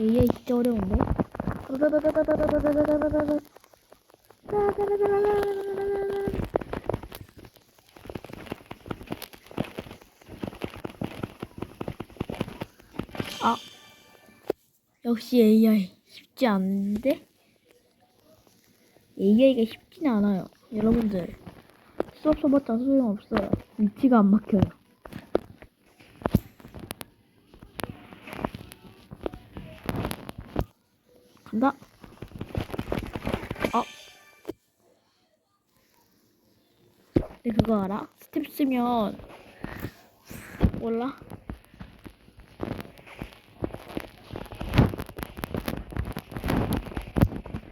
AI 진짜 어려운데? 아, 역시 AI 쉽지 않은데? AI가 쉽진 않아요. 여러분들, 수업 써봤자 소용없어요. 위치가 안 막혀요. 간다. 어. 근데 그거 알아? 스텝 쓰면 몰라?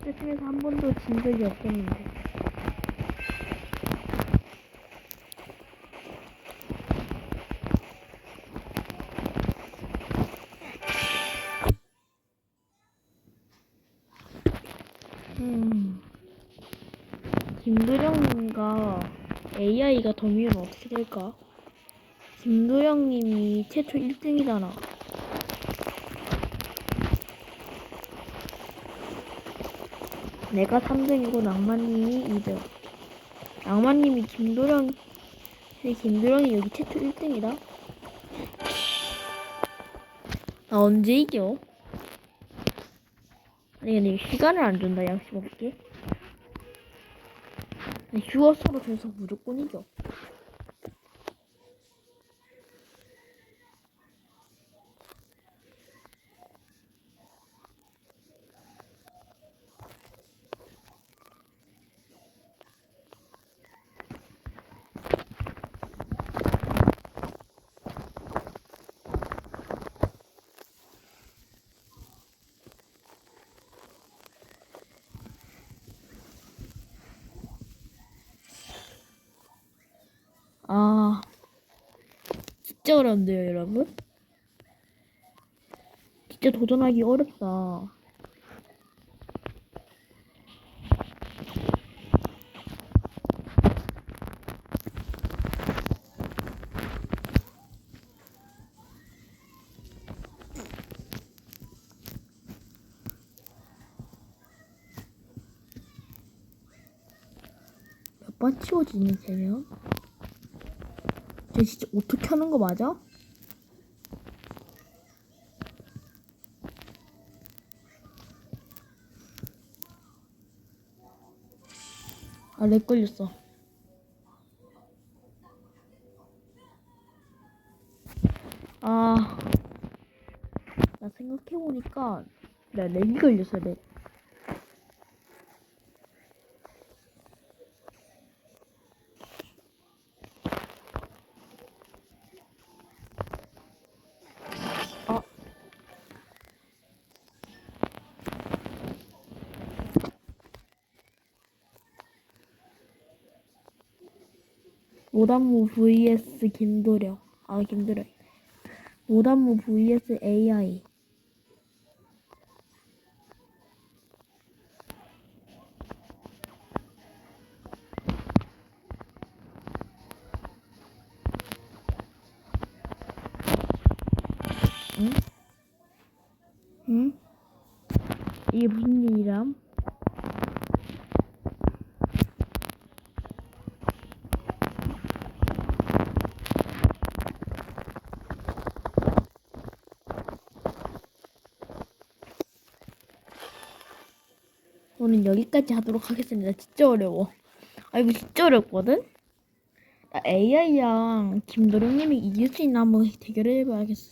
스텝 쓰면서 한 번도 진 적이 없었는데. 음. 김도령님과 AI가 덤이면 어떻게 될까? 김도령님이 최초 1등이잖아. 내가 3등이고 낭만님이 2등. 낭만님이 김도령, 김도령이 여기 최초 1등이다. 나 언제 이겨? 아니 근데 시간을 안 준다 양심 없게. 휴어서로 돼서 무조건 이겨. 아, 진짜 어렵네요, 여러분. 진짜 도전하기 어렵다. 몇 번 치워지니, 쟤 는? 쟤 진짜 어떻게 하는 거 맞아? 아, 렉 걸렸어. 아, 나 생각해보니까, 나 렉이 걸렸어, 렉. 오단무 vs 김도령. 아, 김도령. 오단무 vs AI. 응? 응? 이게 무슨 일이람? 오늘 여기까지 하도록 하겠습니다. 진짜 어려워. 아, 이거 진짜 어렵거든? 나 AI랑 김도령님이 이길 수 있나 한번 대결을 해봐야겠어.